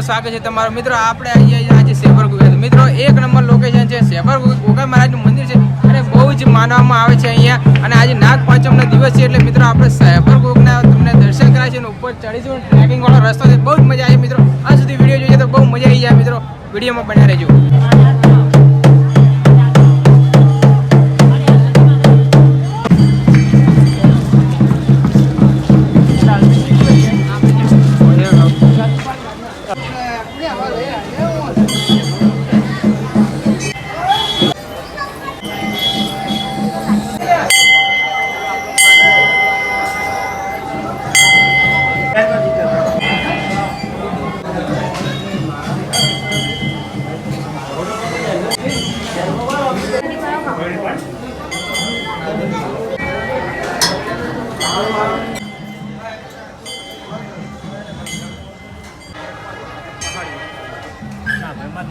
સ્વાગત છે તમારો. મિત્રો, આપણે અહીંયા આજે શેભર ગુગા મિત્રો, એક નંબર લોકેશન છે શેભર ગોગા મહારાજનું મંદિર છે અને બહુ જ માનવામાં આવે છે અહીંયા. અને આજે નાગ પાંચમનો દિવસ છે એટલે મિત્રો, આપણે શેભર ગોગના તમને દર્શન કરાય છે અને ઉપર ચડીશું ટ્રેકિંગવાળો રસ્તો છે. બહુ જ મજા આવી, મિત્રો. આ સુધી વીડિયો જોઈએ તો બહુ મજા આવી જાય, મિત્રો. વિડીયોમાં બન્યા રહેજો.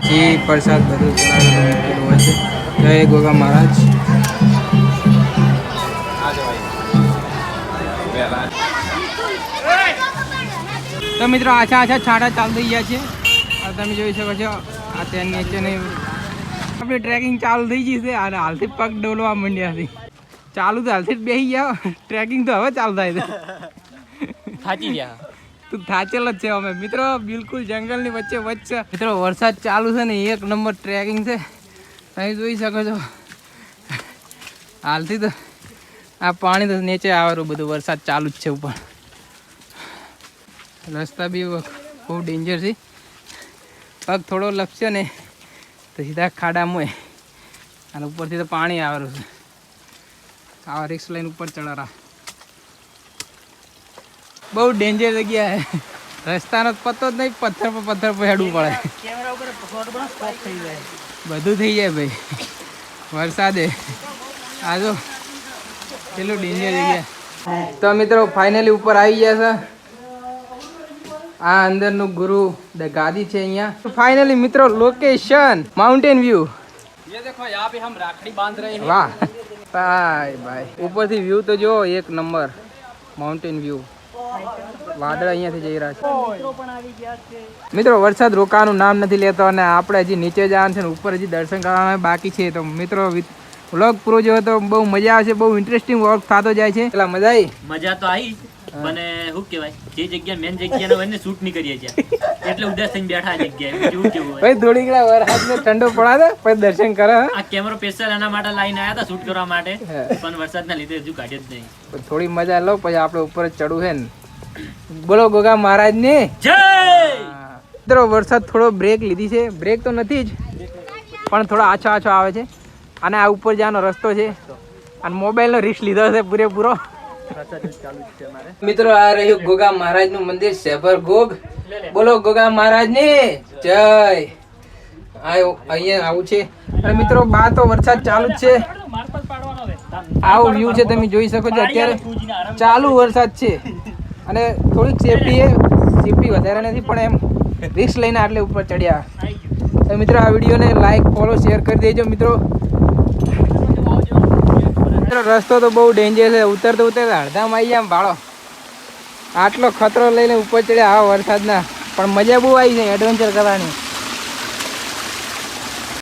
જી પ્રસાદ બધું ચડાવેલું મૂકેલું હોય છે. જય ગોગા મહારાજ. તો મિત્રો આછા આછા છાંટા ચાલુ થઈ ગયા છે. આ તમે જોઈ શકો છો આ ત્યાં નીચે નહીં આપણી ટ્રેકિંગ ચાલુ થઈ ગઈ છે અને હાલથી પગ ડોલવા માંડ્યા છે. ચાલુ તો હાલથી જ બેસી ગયા ટ્રેકિંગ તો હવે ચાલુ થાય છે. થાકી ગયા. તું થાચેલ જ છે અમે. મિત્રો બિલકુલ જંગલની વચ્ચે વચ્ચે. મિત્રો વરસાદ ચાલુ છે ને એક નંબર ટ્રેકિંગ છે. તમે જોઈ શકો છો. હાલથી તો આ પાણી તો નીચે આવેલું બધું વરસાદ ચાલુ જ છે ઉપર. રસ્તા બી બહુ ડેન્જર છે. પગ થોડો લપસ્યો ને, તો સીધા ખાડા મોય અને ઉપરથી તો પાણી આવેલું છે. આવા રિક્સ લઈને ઉપર ચડારા બહુ ડેન્જર જગ્યા છે રસ્તાનો પતો જ નહીં, પથ્થર પર પથ્થર પર હેડવું પડે. બધું થઈ જાય ભાઈ. વરસાદે. આ જો, કેટલું ડેન્જર જગ્યા. તો મિત્રો ફાઇનલી ઉપર આવી ગયા છે. આ અંદરનું ગુરુ દ ગાદી છે અહીંયા ફાઇનલી મિત્રો લોકેશન માઉન્ટેન વ્યૂ ये देखो यहाँ पे हम राखड़ी बांध रहे हैं વાહ ભાઈ ભાઈ ઉપરથી વ્યૂ તો જો એક નંબર માઉન્ટેન વ્યૂ વાદળ અહીંયાથી જઈ રહ્યા છે મિત્રો વરસાદ રોકાવાનું નામ નથી લેતો અને આપણે હજી નીચે જવાનું છે ને ઉપર હજી દર્શન કરવાના બાકી છે તો મિત્રો વ્લોગ પૂરો જોયો તો બહુ મજા આવશે બહુ ઇન્ટરેસ્ટિંગ વર્ક થતો જાય છે પેલા મજા આવી મજા તો આવી મને શું કહેવાય? જે જગ્યા મેન જગ્યા હોય ને શૂટ નહીં કરીએ ત્યાં એટલે ઉદાસ થઈને બેઠા જગ્યાએ. બીજું કેવું હોય? ભાઈ થોડી ઘણા વરસાદ ને ઠંડો પડાવે પછી દર્શન કરે આ કેમેરો સ્પેશિયલ એના માટે લાઈને આવ્યા હતા શૂટ કરવા માટે. પણ વરસાદના લીધે હજુ કાઢ્યો જ નહીં. થોડી મજા લો પછી આપણે ઉપર ચડવું છે ને. બોલો ગોગા મહારાજ ને જય મિત્રો વરસાદ થોડો બ્રેક લીધી છે. બ્રેક તો નથી જ પણ થોડો આછો આછો આવે છે. અને આ ઉપર જવાનો રસ્તો છે. અને મોબાઈલનો રિસ્ક લીધો છે પૂરેપૂરો. મિત્રો, આ રહ્યું ગોગા મહારાજનું મંદિર સેભર ગોગ. બોલો ગોગા મહારાજ ને જય અહીંયા આવું છે. અને મિત્રો, બા તો વરસાદ ચાલુ જ છે. આવો વ્યૂ છે, તમે જોઈ શકો છો અત્યારે. ચાલુ વરસાદ છે. અને થોડીક સેફટી એ સેફટી વધારે નથી, પણ એમ રિસ્ક લઈને આટલે ઉપર ચડ્યા. તો મિત્રો, આ વિડીયોને લાઈક ફોલો શેર કરી દેજો, મિત્રો. મિત્રો રસ્તો તો બહુ ડેન્જર છે. ઉતરતો ઉતરતા અડધામાં આવી જાય ભાડો આટલો ખતરો લઈને ઉપર ચડ્યા આવા વરસાદના. પણ મજા બહુ આવી છે એડવેન્ચર કરવાની.